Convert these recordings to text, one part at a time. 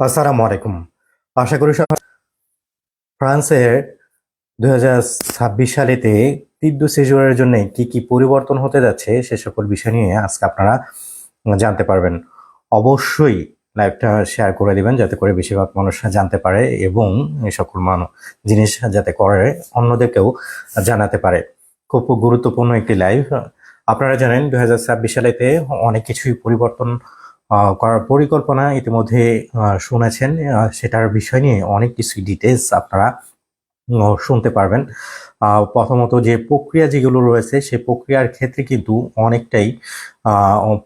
আসসালামু আলাইকুম। আশা করি সবাই ফ্রান্সের দু হাজার ছাব্বিশ সালেতে তীব্র সেজুয়ারের জন্য কি কি পরিবর্তন হতে যাচ্ছে সে সকল বিষয় নিয়ে আজকে আপনারা জানতে পারবেন। অবশ্যই লাইভটা শেয়ার করে দিবেন যাতে করে বেশিরভাগ মানুষ জানতে পারে এবং এই সকল মানুষ জিনিস যাতে করে অন্যদেরকেও জানাতে পারে। খুব গুরুত্বপূর্ণ একটি লাইভ। আপনারা জানেন দু হাজার ছাব্বিশ সালেতে অনেক কিছুই পরিবর্তন করার পরিকল্পনা ইতিমধ্যে শুনেছেন। সেটার বিষয় নিয়ে অনেক কিছু ডিটেলস আপনারা শুনতে পারবেন। প্রথমত যে প্রক্রিয়া যেগুলো রয়েছে সেই প্রক্রিয়ার ক্ষেত্রে কিন্তু অনেকটাই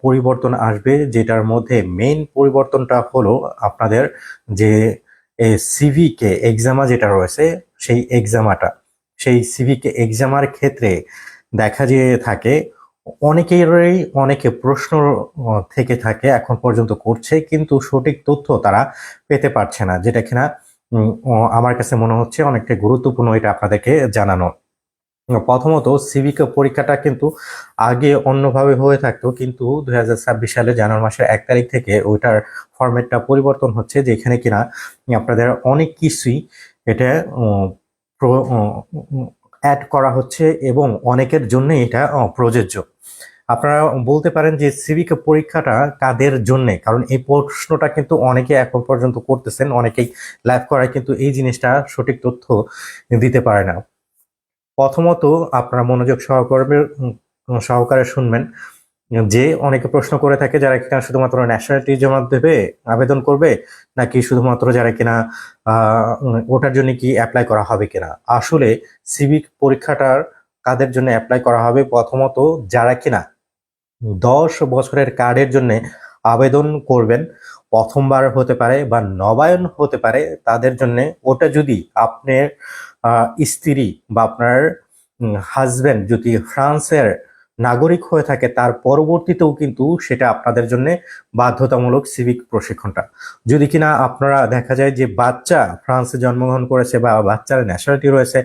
পরিবর্তন আসবে। যেটার মধ্যে মেইন পরিবর্তনটা হলো আপনাদের যে সিভিকে এক্সামা যেটা রয়েছে, সেই এক্সামাটা সেই সিভিকে এক্সামার ক্ষেত্রে দেখা যেয়ে থাকে অনেকেরই অনেকে প্রশ্ন থেকে থাকে, এখন পর্যন্ত করছে, কিন্তু সঠিক তথ্য তারা পেতে পারছে না, যেটা কিনা আমার কাছে মনে হচ্ছে অনেকটা গুরুত্বপূর্ণ এটা আপনাদেরকে জানানো। প্রথমত, সিভিক পরীক্ষাটা কিন্তু আগে অন্যভাবে হয়ে থাকতো, কিন্তু দু হাজার ছাব্বিশ সালে জানুয়ারি মাসের এক তারিখ থেকে ওইটার ফরম্যাটটা পরিবর্তন হচ্ছে, যেখানে কিনা আপনাদের অনেক কিছুই এটা অ্যাড করা হচ্ছে এবং অনেকের জন্য এটা প্রযোজ্য। আপনারা বলতে পারেন যে সিভিক পরীক্ষাটা কাদের জন্যে? কারণ এই প্রশ্নটা কিন্তু অনেকে এখন পর্যন্ত করতেছেন, অনেকেই লাইভ করায়, কিন্তু এই জিনিসটা সঠিক তথ্য দিতে পারে না। প্রথমত আপনারা মনোযোগ সহকারে সহকারে শুনবেন। যে অনেকে প্রশ্ন করে থাকে যারা কিনা শুধুমাত্র ন্যাশনালিটি জমা দেবে আবেদন করবে নাকি শুধুমাত্র যারা কিনা আহ, ওটার জন্য কি অ্যাপ্লাই করা হবে কিনা? আসলে সিভিক পরীক্ষাটার কাদের জন্য অ্যাপ্লাই করা হবে? প্রথমত যারা কিনা দশ বছরের কার্ডের জন্য আবেদন করবেন প্রথমবার হতে পারে বা নবায়ন হতে পারে তাদের জন্য ওটা যদি আপনার স্ত্রী বা আপনার হাজব্যান্ড যদি ফ্রান্সের নাগরিক হয়ে থাকে, তার পরবর্তীতেও কিন্তু সেটা আপনাদের জন্য বাধ্যতামূলক সিভিক প্রশিক্ষণটা। যদি কিনা আপনারা দেখা যায় যে বাচ্চা ফ্রান্সে জন্মগ্রহণ করেছে বা বাচ্চার ন্যাশনালিটি রয়েছে,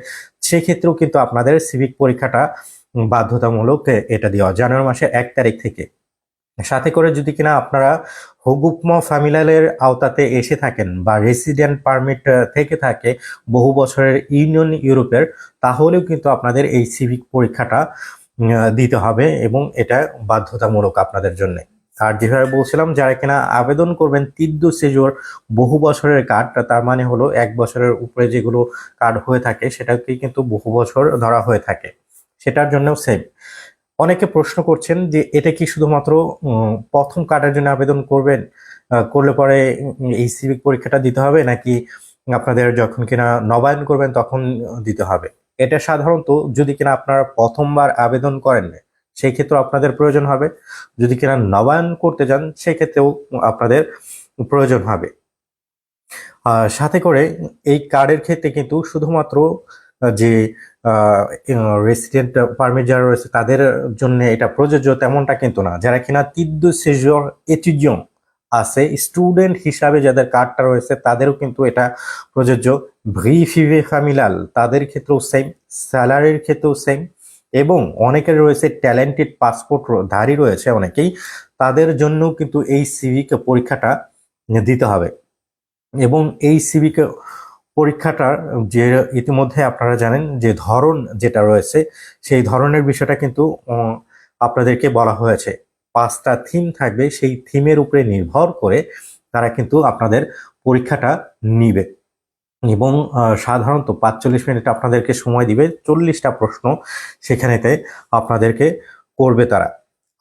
সেক্ষেত্রেও কিন্তু আপনাদের সিভিক পরীক্ষাটা বাধ্যতামূলক এটা দেওয়া। জানুয়ারি মাসের এক তারিখ থেকে। সাথে করে যদি কিনা আপনারা হগুকম ফ্যামিলালের আওতাতে এসে থাকেন বা রেসিডেন্ট পারমিট থেকে থাকে বহু বছরের ইউনিয়ন ইউরোপের, তাহলেও কিন্তু আপনাদের এই সিভিক পরীক্ষাটা দিতে হবে এবং এটা বাধ্যতামূলক আপনাদের জন্য। আর যেভাবে বলছিলাম, যারা কিনা আবেদন করবেন তীব্র সেজোর বহু বছরের কার্ডটা তার মানে হলো এক বছরের উপরে যেগুলো কার্ড হয়ে থাকে সেটাকে কিন্তু বহু বছর ধরা হয়ে থাকে। সেটার জন্যও সেম অনেকে প্রশ্ন করছেন যে, এটা কি শুধুমাত্র প্রথম কার্ডের জন্য আবেদন করবেন করলে পরে এই সিভিক পরীক্ষাটা দিতে হবে, নাকি আপনাদের যখন কিনা নবায়ন করবেন, তখন দিতে হবে? এটা সাধারণত যদি কিনা আপনারা প্রথমবার আবেদন করেন সেই ক্ষেত্রে আপনাদের প্রয়োজন হবে। যদি কিনা নবায়ন করতে যান, সেক্ষেত্রেও আপনাদের প্রয়োজন হবে। সাথে করে এই কার্ডের ক্ষেত্রে কিন্তু শুধুমাত্র যে রেসিডেন্ট পারমিট যারা রয়েছে, তাদের জন্য এটা প্রযোজ্য তেমনটা কিন্তু না। যারা কিনা তীব্র সেজর এটিজিয়ন আছে। স্টুডেন্ট হিসাবে যাদের কার্ডটা রয়েছে, তাদেরও কিন্তু এটা প্রযোজ্য। ভি ফিভে ফ্যামিলাল তাদের ক্ষেত্রেও সেম স্যালারির ক্ষেত্রেও সেম এবং অনেকের রয়েছে ট্যালেন্টেড পাসপোর্ট ধারী রয়েছে অনেকেই। তাদের জন্যও কিন্তু এই সিভিক পরীক্ষাটা দিতে হবে। এবং এই সিভিক পরীক্ষাটার যে ইতিমধ্যে আপনারা জানেন যে ধরন যেটা রয়েছে, সেই ধরনের বিষয়টা কিন্তু আপনাদেরকে বলা হয়েছে। পাঁচটা থিম থাকবে, সেই থিমের উপরে নির্ভর করে তারা কিন্তু আপনাদের পরীক্ষাটা নিবে। এবং সাধারণত পাঁচচল্লিশ মিনিট আপনাদেরকে সময় দিবে, চল্লিশটা প্রশ্ন সেখানেতে আপনাদেরকে করবে তারা।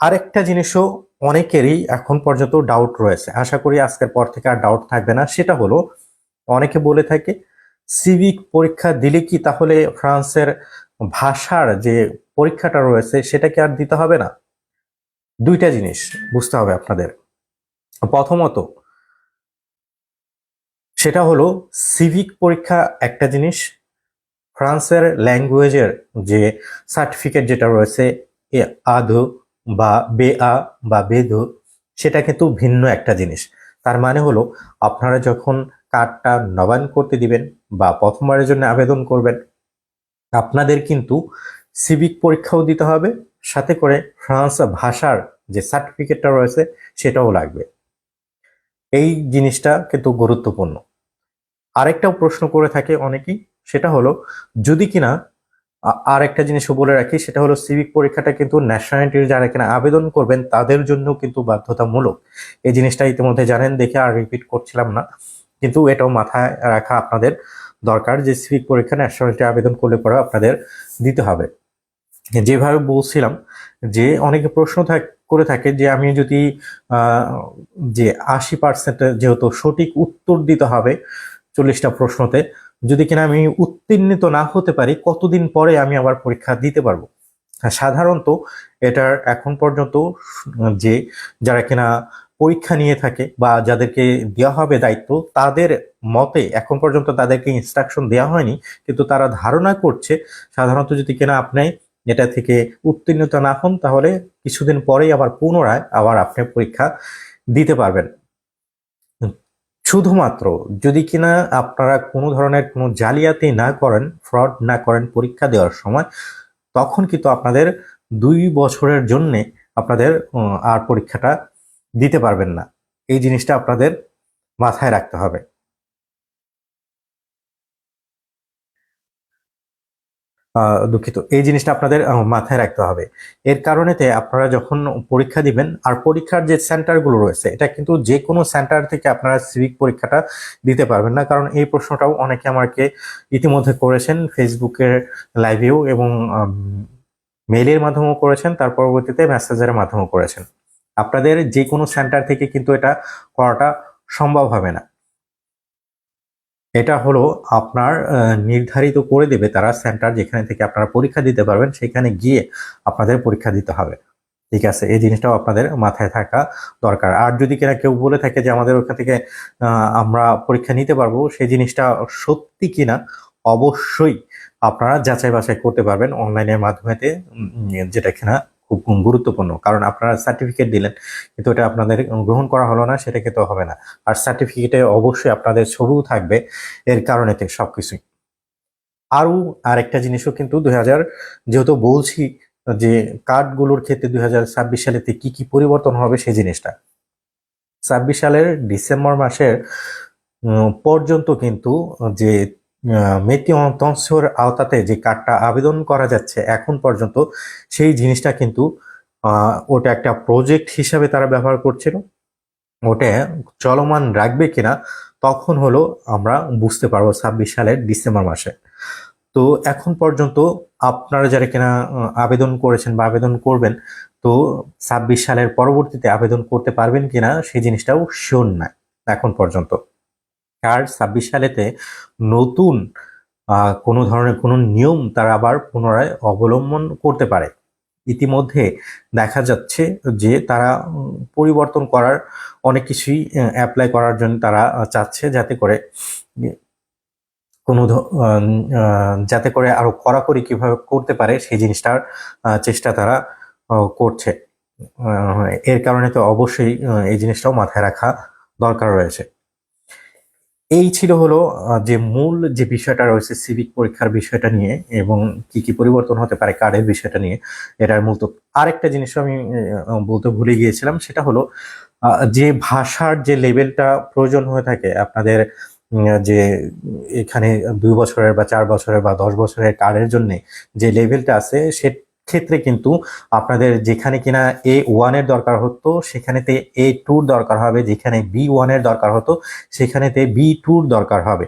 আরেকটা জিনিসও অনেকেরই এখন পর্যন্ত ডাউট রয়েছে। আশা করি আজকের পর থেকে আর ডাউট থাকবে না। সেটা হলো, অনেকে বলে থাকে সিভিক পরীক্ষা দিলে কি তাহলে ফ্রান্সের ভাষার যে পরীক্ষাটা রয়েছে সেটা কি আর দিতে হবে না? দুইটা জিনিস বুঝতে হবে আপনাদের। প্রথমত, সেটা হলো সিভিক পরীক্ষা একটা জিনিস, ফ্রান্সের ল্যাঙ্গুয়েজের যে সার্টিফিকেট যেটা রয়েছে, এ আধু বা বে আ বা বেধু সেটা কিন্তু ভিন্ন একটা জিনিস। তার মানে হলো, আপনারা যখন কার্ডটা নবায়ন করতে দিবেন বা প্রথমবারের জন্য আবেদন করবেন, আপনাদের কিন্তু সিভিক পরীক্ষাও দিতে হবে সাথে করে ফ্রান্স ভাষার যে সার্টিফিকেটটা রয়েছে, সেটাও লাগবে। এই জিনিসটা কিন্তু গুরুত্বপূর্ণ। আরেকটাও প্রশ্ন করে থাকে অনেকেই, সেটা হলো, যদি কিনা আর একটা জিনিসও বলে রাখি, সেটা হলো সিভিক পরীক্ষাটা কিন্তু ন্যাশনালিটির যারা কিনা আবেদন করবেন, তাদের জন্য কিন্তু বাধ্যতামূলক। এই জিনিসটা ইতিমধ্যে জানেন, দেখে আর রিপিট করছিলাম না। কিন্তু এটাও মাথায় রাখা আপনাদের দরকার যে সিভিক পরীক্ষা ন্যাশনালিটি আবেদন করলে পরে আপনাদের দিতে হবে। যেভাবে বলছিলাম, যে অনেকে প্রশ্ন থাক- করে থাকে যে আমি যদি যে আশি পার্সেন্ট যেহেতু সঠিক উত্তর দিতে হবে চল্লিশটা প্রশ্নতে, যদি কিনা আমি উত্তীর্ণিত না হতে পারি, কতদিন পরে আমি আবার পরীক্ষা দিতে পারব? সাধারণত এটার এখন পর্যন্ত যে যারা কিনা পরীক্ষা নিয়ে থাকে বা যাদেরকে দেওয়া হবে দায়িত্ব, তাদের মতে এখন পর্যন্ত তাদেরকে ইনস্ট্রাকশন দেওয়া হয়নি, কিন্তু তারা ধারণা করছে, সাধারণত যদি কিনা আপনি এটা থেকে উত্তীর্ণতা না হন, তাহলে কিছুদিন পরেই আবার পুনরায় আবার আপনি পরীক্ষা দিতে পারবেন। শুধুমাত্র যদি কিনা আপনারা কোনো ধরনের কোনো জালিয়াতি না করেন, ফ্রড না করেন পরীক্ষা দেওয়ার সময়, তখন কিন্তু আপনাদের দুই বছরের জন্যে আপনাদের আর পরীক্ষাটা দিতে পারবেন না। এই জিনিসটা আপনাদের মাথায় রাখতে হবে। দুঃখিত। এই জিনিসটা আপনাদের মাথায় রাখতে হবে। এর কারণেতে আপনারা যখন পরীক্ষা দিবেন, আর পরীক্ষার যে সেন্টারগুলো রয়েছে, এটা কিন্তু যে কোনো সেন্টার থেকে আপনারা সিভিক পরীক্ষাটা দিতে পারবেন না, কারণ এই প্রশ্নটাও অনেকে আমাকে ইতিমধ্যে করেছেন ফেসবুকের লাইভেও এবং মেইলের মাধ্যমেও করেছেন, তার পরবর্তীতে মেসেজের মাধ্যমেও করেছেন। আপনাদের যে কোনো সেন্টার থেকে কিন্তু এটা করাটা সম্ভব হবে না। এটা হলো আপনার নির্ধারিত করে দেবে তারা সেন্টার যেখানে থেকে আপনারা পরীক্ষা দিতে পারবেন, সেখানে গিয়ে আপনাদের পরীক্ষা দিতে হবে। ঠিক আছে? এই জিনিসটাও আপনাদের মাথায় থাকা দরকার। আর যদি কিনা কেউ বলে থাকে যে আমাদের ওখান থেকে আমরা পরীক্ষা নিতে পারব, সেই জিনিসটা সত্যি কিনা অবশ্যই আপনারা যাচাই বাছাই করতে পারবেন অনলাইনের মাধ্যমেতে যেটা কিনা খুব গুরুত্বপূর্ণ। কারণ আপনারা সার্টিফিকেট দিলেন, কিন্তু এটা আপনাদের গ্রহণ করা হলো না সেটা কিন্তু হবে না। আর সার্টিফিকেটে অবশ্যই আপনাদের ছবিও থাকবে, এর কারণেতে সবকিছুই। আরও আরেকটা জিনিসও কিন্তু দুই হাজার যেহেতু বলছি যে কার্ডগুলোর ক্ষেত্রে দুই হাজার ছাব্বিশ সালেতে কি কি পরিবর্তন হবে, সেই জিনিসটা। ছাব্বিশ সালের ডিসেম্বর মাসের পর্যন্ত কিন্তু যে মেতি তংশর আওতাতে যে কার্ডটা আবেদন করা যাচ্ছে এখন পর্যন্ত, সেই জিনিসটা কিন্তু ওটা একটা প্রজেক্ট হিসাবে তারা ব্যবহার করছিল। ওটা চলমান রাখবে কিনা, তখন হলো আমরা বুঝতে পারব ছাব্বিশ সালের ডিসেম্বর মাসে। তো এখন পর্যন্ত আপনারা যারা কিনা আবেদন করেছেন বা আবেদন করবেন, তো ছাব্বিশ সালের পরবর্তীতে আবেদন করতে পারবেন কিনা, সেই জিনিসটাও শিওর না এখন পর্যন্ত। আর ছাব্বিশ সালেতে নতুন কোনো ধরনের কোনো নিয়ম তারা আবার পুনরায় অবলম্বন করতে পারে। ইতিমধ্যে দেখা যাচ্ছে যে তারা পরিবর্তন করার অনেক কিছুই অ্যাপ্লাই করার জন্য তারা চাচ্ছে যাতে করে কোনো যাতে করে আরও কড়াকড়ি কীভাবে করতে পারে সেই জিনিসটার চেষ্টা তারা করছে। এর কারণে তো অবশ্যই এই জিনিসটাও মাথায় রাখা দরকার রয়েছে। এই ছিল হলো যে মূল যে বিষয়টা রয়েছে সিভিক পরীক্ষার বিষয়টা নিয়ে এবং কি কি পরিবর্তন হতে পারে কার্ডের বিষয়টা নিয়ে, এটার মূলত আরেকটা জিনিস আমি বলতে ভুলে গিয়েছিলাম, সেটা হলো যে ভাষার যে লেভেলটা প্রয়োজন হয়ে থাকে আপনাদের যে এখানে দুই বছরের বা চার বছরের বা দশ বছরের কার্ডের জন্য যে লেভেলটা আছে সে ক্ষেত্রে কিন্তু আপনাদের যেখানে কিনা এ ওয়ানের দরকার হতো, সেখানেতে এ টুর দরকার হবে, যেখানে বি ওয়ানের দরকার হতো, সেখানেতে বি টুর দরকার হবে।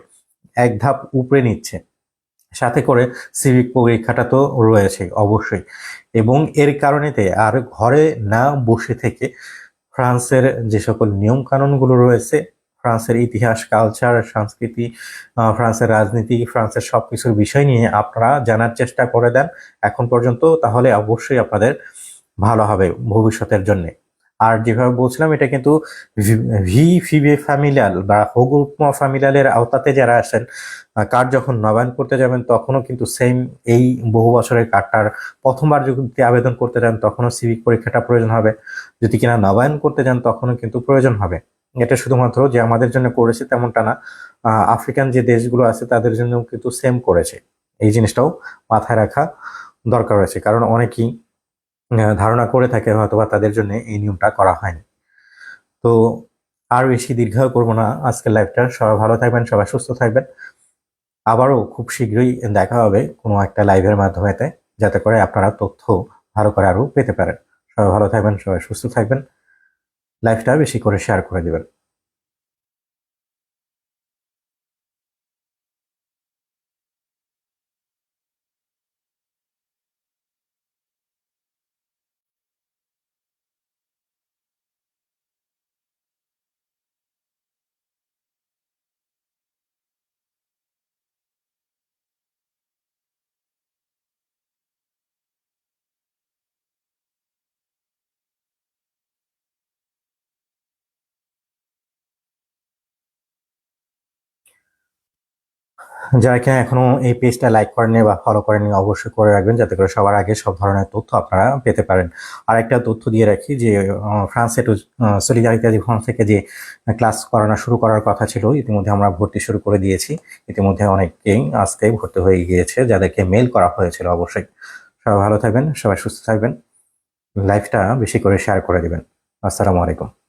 এক ধাপ উপরে নিচ্ছে। সাথে করে সিভিক পরীক্ষাটা তো রয়েছে, অবশ্যই। এবং এর কারণেতে আর ঘরে না বসে থেকে ফ্রান্সের যে সকল নিয়ম কানুনগুলো রয়েছে ফ্রান্সের ইতিহাস কালচার সংস্কৃতি ফ্রান্সের রাজনীতি, ফ্রান্সের সবকিছুর বিষয় নিয়ে আপনারা জানার চেষ্টা করে দেন। এখন পর্যন্ত তাহলে অবশ্যই আপনাদের ভালো হবে ভবিষ্যতের জন্য। আর যেভাবে বলছিলাম, এটা কিন্তু ভি ফিবে ফ্যামিলিয়াল বা হগুমা ফ্যামিলিয়ালের আওতাতে যারা আসেন কার্ড যখন নবায়ন করতে যাবেন, তখনও কিন্তু সেম এই বহু বছরের কার্ডটার প্রথমবার যদি আবেদন করতে যান, তখনও সিভিক পরীক্ষাটা প্রয়োজন হবে। যদি কিনা নবায়ন করতে যান, তখনও কিন্তু প্রয়োজন হবে। এটা শুধুমাত্র যে আমাদের জন্য করেছে তেমনটা না আফ্রিকান যে দেশগুলো আছে তাদের জন্য কিন্তু সেম করেছে। এই জিনিসটাও মাথায় রাখা দরকার রয়েছে। কারণ অনেকেই ধারণা করে থাকে হয়তোবা তাদের জন্য এই নিয়মটা করা হয়নি। তো আর বেশি দীর্ঘ করব না আজকের লাইভটা সবাই ভালো থাকবেন, সবাই সুস্থ থাকবেন। আবারও খুব শীঘ্রই দেখা হবে কোনো একটা লাইভের মাধ্যমেতে, যাতে করে আপনারা তথ্য ভালো করে আরও পেতে পারেন। সবাই ভালো থাকবেন, সবাই সুস্থ থাকবেন। লাইভটা বেশি করে শেয়ার করে দিবেন। যারা কিনা এখনও এই পেজটা লাইক করেনি বা ফলো করেনি অবশ্যই করে রাখবেন যাতে করে সবার আগে সব ধরনের তথ্য আপনারা পেতে পারেন। আর একটা তথ্য দিয়ে রাখি যে ফ্রান্সে টু সলিডারিটি জীবন থেকে যে ক্লাস করানো শুরু করার কথা ছিল, ইতিমধ্যে আমরা ভর্তি শুরু করে দিয়েছি। ইতিমধ্যে অনেকেই আজকে ভর্তি হয়ে গিয়েছে, যাদেরকে মেল করা হয়েছিল অবশ্যই। সবাই ভালো থাকবেন, সবাই সুস্থ থাকবেন। লাইফটা বেশি করে শেয়ার করে দিবেন। আসসালামু আলাইকুম।